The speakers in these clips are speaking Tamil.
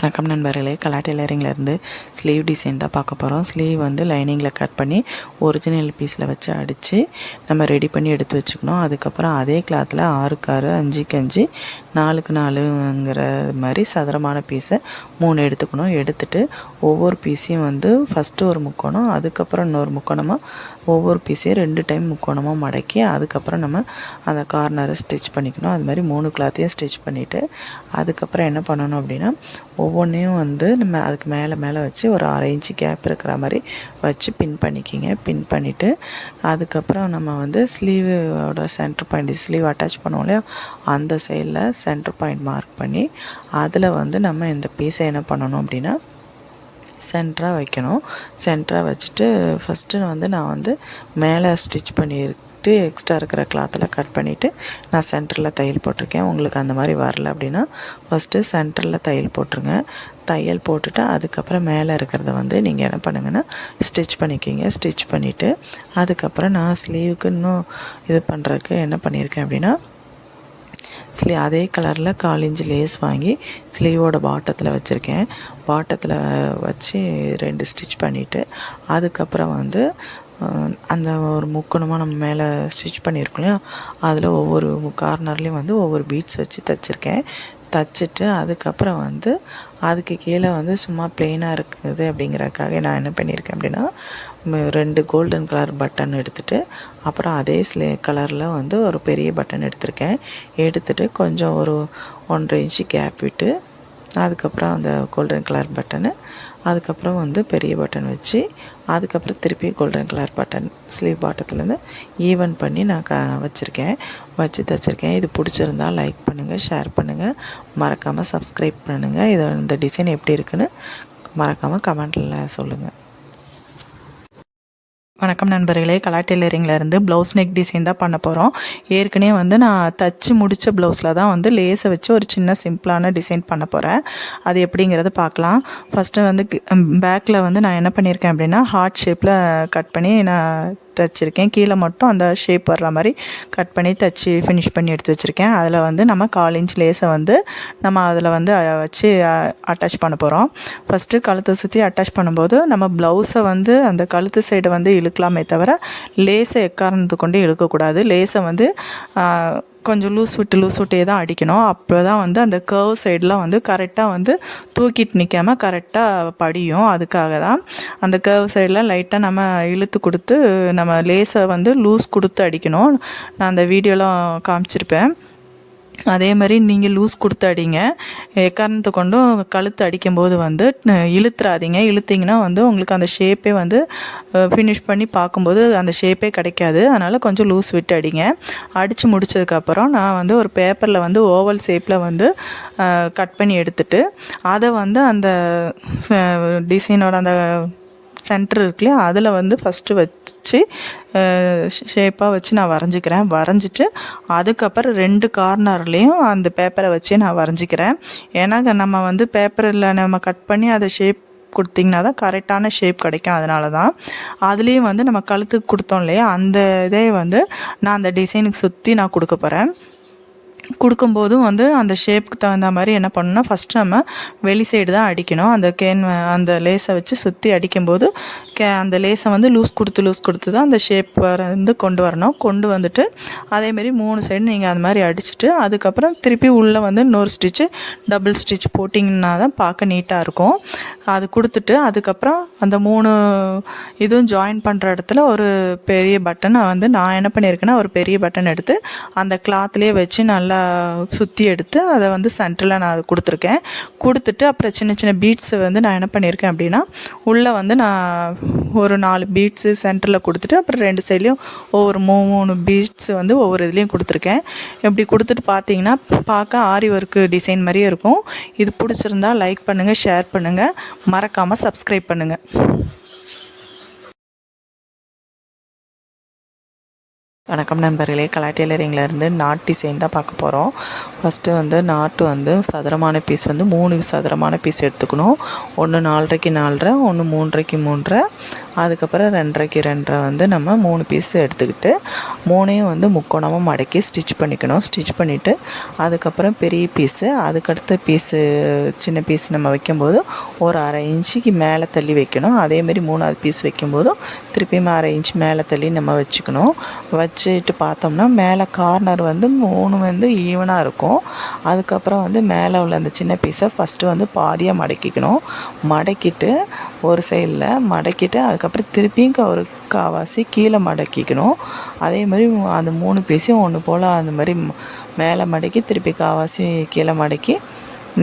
வணக்கம் நண்பர்களே. கலா டெய்லரிங்லேருந்து ஸ்லீவ் டிசைன் தான் பார்க்க போகிறோம் ஸ்லீவ் வந்து லைனிங்கில் கட் பண்ணி ஒரிஜினல் பீஸில் வச்சு அடித்து நம்ம ரெடி பண்ணி எடுத்து வச்சுக்கணும். அதுக்கப்புறம் அதே கிளாத்தில் ஆறுக்கு ஆறு அஞ்சுக்கு அஞ்சு நாலுக்கு நாலுங்கிற மாதிரி சதுரமான பீஸை மூணு எடுத்துக்கணும். எடுத்துட்டு ஒவ்வொரு பீஸையும் வந்து ஃபஸ்ட்டு ஒரு முக்கோணம் அதுக்கப்புறம் இன்னொரு முக்கோணமாக ஒவ்வொரு பீஸையும் ரெண்டு டைம் முக்கோணமாக மடக்கி அதுக்கப்புறம் நம்ம அந்த கார்னரை ஸ்டிச் பண்ணிக்கணும். அது மாதிரி மூணு கிளாத்தையும் ஸ்டிச் பண்ணிவிட்டு அதுக்கப்புறம் என்ன பண்ணணும் அப்படின்னா ஒவ்வொன்றையும் வந்து நம்ம அதுக்கு மேலே மேலே வச்சு ஒரு அரை இன்ச்சு கேப் இருக்கிற மாதிரி வச்சு பின் பண்ணிக்கிங்க. பின் பண்ணிவிட்டு அதுக்கப்புறம் நம்ம வந்து ஸ்லீவோட சென்டர் பாயிண்ட் ஸ்லீவ் அட்டாச் பண்ணுவோம் இல்லையா? அந்த சைடில் சென்டர் பாயிண்ட் மார்க் பண்ணி அதில் வந்து நம்ம இந்த பீஸை என்ன பண்ணணும் அப்படின்னா சென்டராக வைக்கணும். சென்டராக வச்சுட்டு ஃபஸ்ட்டு வந்து நான் வந்து மேலே ஸ்டிச் பண்ணியிருக்கு எக்ஸ்ட்ரா இருக்கிற கிளாத்தில் கட் பண்ணிவிட்டு நான் சென்டரில் தையல் போட்டிருக்கேன். உங்களுக்கு அந்த மாதிரி வரல அப்படின்னா ஃபஸ்ட்டு சென்டரில் தையல் போட்டுருங்க. தையல் போட்டுட்டு அதுக்கப்புறம் மேலே இருக்கிறத வந்து நீங்கள் என்ன பண்ணுங்கன்னா ஸ்டிச் பண்ணிக்கிங்க. ஸ்டிச் பண்ணிவிட்டு அதுக்கப்புறம் நான் ஸ்லீவுக்கு இன்னும் இது பண்ணுறதுக்கு என்ன பண்ணியிருக்கேன் அப்படின்னா ஸ்லீ அதே கலரில் காலிஞ்சு லேஸ் வாங்கி ஸ்லீவோட பாட்டத்தில் வச்சுருக்கேன். பாட்டத்தில் வச்சு ரெண்டு ஸ்டிச் பண்ணிவிட்டு அதுக்கப்புறம் வந்து அந்த ஒரு முக்கோணமாக நம்ம மேலே ஸ்டிச் பண்ணியிருக்கோம் இல்லையா? அதில் ஒவ்வொரு கார்னர்லேயும் வந்து ஒவ்வொரு பீட்ஸ் வச்சு தைச்சிருக்கேன். தைச்சிட்டு அதுக்கப்புறம் வந்து அதுக்கு கீழே வந்து சும்மா ப்ளெயினாக இருக்குது அப்படிங்கிறதுக்காக நான் என்ன பண்ணியிருக்கேன் அப்படின்னா ரெண்டு கோல்டன் கலர் பட்டன் எடுத்துகிட்டு அப்புறம் அதே ஸ்லே கலரில் வந்து ஒரு பெரிய பட்டன் எடுத்திருக்கேன். எடுத்துகிட்டு கொஞ்சம் ஒரு ஒன்றரை இன்ச்சு கேப் விட்டு அதுக்கப்புறம் அந்த கோல்டன் கலர் பட்டனு அதுக்கப்புறம் வந்து பெரிய பட்டன் வச்சு அதுக்கப்புறம் திருப்பி கோல்டன் கலர் பட்டன் ஸ்லீவ் பாட்டத்துலேருந்து ஈவன் பண்ணி நான் க வச்சுருக்கேன். வச்சு தைச்சிருக்கேன் இது பிடிச்சிருந்தா லைக் பண்ணுங்கள் ஷேர் பண்ணுங்கள் மறக்காமல் சப்ஸ்கிரைப் பண்ணுங்கள் இதை இந்த டிசைன் எப்படி இருக்குன்னு மறக்காமல் கமெண்டில் சொல்லுங்கள் வணக்கம் நண்பர்களே. கலா டெய்லரிங்லேருந்து ப்ளவுஸ் நெக் டிசைன் தான் பண்ண போகிறோம் ஏற்கனவே வந்து நான் தச்சு முடித்த ப்ளவுஸில் தான் வந்து லேஸை வச்சு ஒரு சின்ன சிம்பிளான டிசைன் பண்ண போகிறேன் அது எப்படிங்கிறத பார்க்கலாம். ஃபஸ்ட்டு வந்து பேக்கில் வந்து நான் என்ன பண்ணியிருக்கேன் அப்படின்னா ஹார்ட் ஷேப்பில் கட் பண்ணி நான் தைச்சிருக்கேன். கீழே மட்டும் அந்த ஷேப் வர்ற மாதிரி கட் பண்ணி தைச்சி ஃபினிஷ் பண்ணி எடுத்து வச்சுருக்கேன். அதில் வந்து நம்ம கால் இன்ச் லேஸை வந்து நம்ம அதில் வந்து வச்சு அட்டாச் பண்ண போகிறோம் ஃபஸ்ட்டு கழுத்தை சுற்றி அட்டாச் பண்ணும்போது நம்ம ப்ளவுஸை வந்து அந்த கழுத்து சைடை வந்து இழுக்கலாமே தவிர லேஸை எக்காரணத்து கொண்டு இழுக்கக்கூடாது. லேஸை வந்து கொஞ்சம் லூஸ் விட்டு லூஸ் விட்டே தான் அடிக்கணும். அப்போ தான் வந்து அந்த கர்வ் சைடெலாம் வந்து கரெக்டாக வந்து தூக்கிட்டு நிற்காம கரெக்டாக படியும். அதுக்காக தான் அந்த கர்வ் சைடெலாம் லைட்டாக நம்ம இழுத்து கொடுத்து நம்ம லேஸை வந்து லூஸ் கொடுத்து அடிக்கணும். நான் அந்த வீடியோலாம் காமிச்சிருப்பேன். அதே மாதிரி நீங்கள் லூஸ் கொடுத்து அடிங்க. எக்காரணத்தை கொண்டும் கழுத்து அடிக்கும்போது வந்து இழுத்துறாதீங்க. இழுத்திங்கன்னா வந்து உங்களுக்கு அந்த ஷேப்பே வந்து ஃபினிஷ் பண்ணி பார்க்கும்போது அந்த ஷேப்பே கிடைக்காது. அதனால் கொஞ்சம் லூஸ் விட்டு அடிங்க. அடித்து முடித்ததுக்கப்புறம் நான் வந்து ஒரு பேப்பரில் வந்து ஓவல் ஷேப்பில் வந்து கட் பண்ணி எடுத்துட்டு அதை வந்து அந்த டிசைனோட அந்த சென்டர் இருக்குல்லையா அதில் வந்து ஃபஸ்ட்டு வச்சு ஷேப்பாக வச்சு நான் வரைஞ்சிக்கிறேன். வரைஞ்சிட்டு அதுக்கப்புறம் ரெண்டு கார்னர்லேயும் அந்த பேப்பரை வச்சு நான் வரைஞ்சிக்கிறேன். ஏன்னா நம்ம வந்து பேப்பரில் நம்ம கட் பண்ணி அதை ஷேப் கொடுத்திங்கன்னா தான் கரெக்டான ஷேப் கிடைக்கும். அதனால தான் அதுலேயும் வந்து நம்ம கழுத்துக்கு கொடுத்தோம் இல்லையா? அந்த இதே வந்து நான் அந்த டிசைனுக்கு சுற்றி நான் கொடுக்க போகிறேன் கொடுக்கும்போதும் வந்து அந்த ஷேப்புக்கு தகுந்த மாதிரி என்ன பண்ணணும்னா ஃபஸ்ட்டு நம்ம வெளி சைடு தான் அடிக்கணும். அந்த கேன் அந்த லேஸை வச்சு சுற்றி அடிக்கும்போது அந்த லேஸை வந்து லூஸ் கொடுத்து லூஸ் கொடுத்து தான் அந்த ஷேப் வந்து கொண்டு வரணும். கொண்டு வந்துட்டு அதேமாரி மூணு சைடு நீங்கள் அது மாதிரி அடிச்சுட்டு அதுக்கப்புறம் திருப்பி உள்ளே வந்து இன்னொரு ஸ்டிச்சு டபுள் ஸ்டிச் போட்டிங்கன்னா தான் பார்க்க நீட்டாக இருக்கும். அது கொடுத்துட்டு அதுக்கப்புறம் அந்த மூணு இதுவும் ஜாயின் பண்ணுற இடத்துல ஒரு பெரிய பட்டனை வந்து நான் என்ன பண்ணியிருக்கேன்னா ஒரு பெரிய பட்டன் எடுத்து அந்த கிளாத்லேயே வச்சு நல்லா சுற்றி எடுத்து அதை வந்து சென்டரில் நான் கொடுத்துருக்கேன். கொடுத்துட்டு அப்புறம் சின்ன சின்ன பீட்ஸை வந்து நான் என்ன பண்ணியிருக்கேன் அப்படின்னா உள்ளே வந்து நான் ஒரு நாலு பீட்ஸு சென்டரில் கொடுத்துட்டு அப்புறம் ரெண்டு சைட்லேயும் ஒவ்வொரு மூணு பீட்ஸ் வந்து ஒவ்வொரு இதுலேயும் கொடுத்துருக்கேன். இப்படி கொடுத்துட்டு பார்த்தீங்கன்னா பார்க்க ஆரி ஒர்க்கு டிசைன் மாதிரியே இருக்கும். இது பிடிச்சிருந்தா லைக் பண்ணுங்கள் ஷேர் பண்ணுங்கள் மறக்காமல் சப்ஸ்கிரைப் பண்ணுங்கள் வணக்கம் நண்பர்களே. கலா டெய்லரிங்லேருந்து நாட் டிசைன் தான் பார்க்க போகிறோம் ஃபஸ்ட்டு வந்து நாட்டு வந்து சதுரமான பீஸ் வந்து மூணு சதுரமான பீஸ் எடுத்துக்கணும். ஒன்று நாலரைக்கு நாலரை ஒன்று மூன்றரைக்கு மூன்றரை. அதுக்கப்புறம் ரெண்டரைக்கு ரெண்டரை வந்து நம்ம மூணு பீஸ் எடுத்துக்கிட்டு மூணையும் வந்து முக்கோணமாக மடக்கி ஸ்டிச் பண்ணிக்கணும். ஸ்டிச் பண்ணிவிட்டு அதுக்கப்புறம் பெரிய பீஸு அதுக்கடுத்த பீஸு சின்ன பீஸ் நம்ம வைக்கும்போது ஒரு அரை இன்ச்சுக்கு மேலே தள்ளி வைக்கணும். அதேமாரி மூணாவது பீஸ் வைக்கும்போதும் திருப்பியும் அரை இன்ச் மேலே தள்ளி நம்ம வச்சுக்கணும். வச்சுட்டு பார்த்தோம்னா மேலே கார்னர் வந்து மூணு வந்து ஈவனாக இருக்கும். அதுக்கப்புறம் வந்து மேலே உள்ள அந்த சின்ன பீஸை ஃபஸ்ட்டு வந்து பாதியாக மடக்கிக்கணும். மடக்கிட்டு ஒரு சைடில் மடக்கிட்டு அதுக்கப்புறம் திருப்பியும் ஒரு காவாசி கீழே மடக்கிக்கணும். அதே மாதிரி அந்த மூணு பீஸையும் ஒன்று போல் அந்த மாதிரி மேலே மடக்கி திருப்பி காவாசி கீழே மடக்கி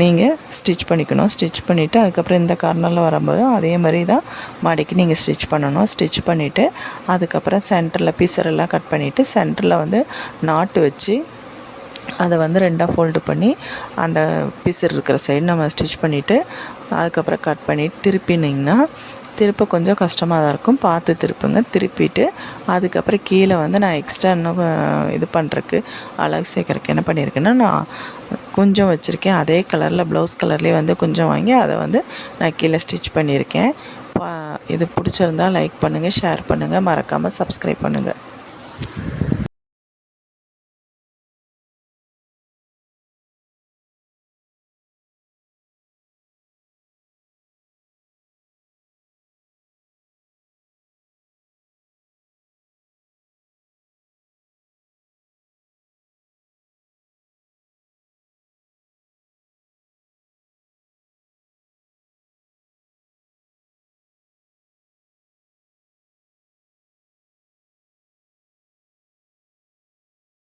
நீங்கள் ஸ்டிச் பண்ணிக்கணும். ஸ்டிச் பண்ணிவிட்டு அதுக்கப்புறம் இந்த கார்னரில் வரும்போது அதே மாதிரி தான் மடிக்கு நீங்கள் ஸ்டிச் பண்ணணும். ஸ்டிச் பண்ணிவிட்டு அதுக்கப்புறம் சென்டரில் பீசரெல்லாம் கட் பண்ணிவிட்டு சென்டரில் வந்து நாட்டு வச்சு அதை வந்து ரெண்டாக ஃபோல்டு பண்ணி அந்த பீசர் இருக்கிற சைடு நம்ம ஸ்டிச் பண்ணிவிட்டு அதுக்கப்புறம் கட் பண்ணிவிட்டு திருப்பினீங்கன்னா திருப்ப கொஞ்சம் கஷ்டமாக தான் இருக்கும். பார்த்து திருப்புங்க. திருப்பிட்டு அதுக்கப்புறம் கீழே வந்து நான் எக்ஸ்ட்ரா இன்னும் இது பண்ணுறக்கு அழகு சேர்க்குறக்கு என்ன பண்ணியிருக்கேன்னா நான் கொஞ்சம் வச்சுருக்கேன். அதே கலரில் ப்ளவுஸ் கலர்லேயே வந்து கொஞ்சம் வாங்கி அதை வந்து நான் கீழே ஸ்டிச் பண்ணியிருக்கேன். பா இது பிடிச்சிருந்தா லைக் பண்ணுங்கள் ஷேர் பண்ணுங்கள் மறக்காமல் சப்ஸ்கிரைப் பண்ணுங்கள்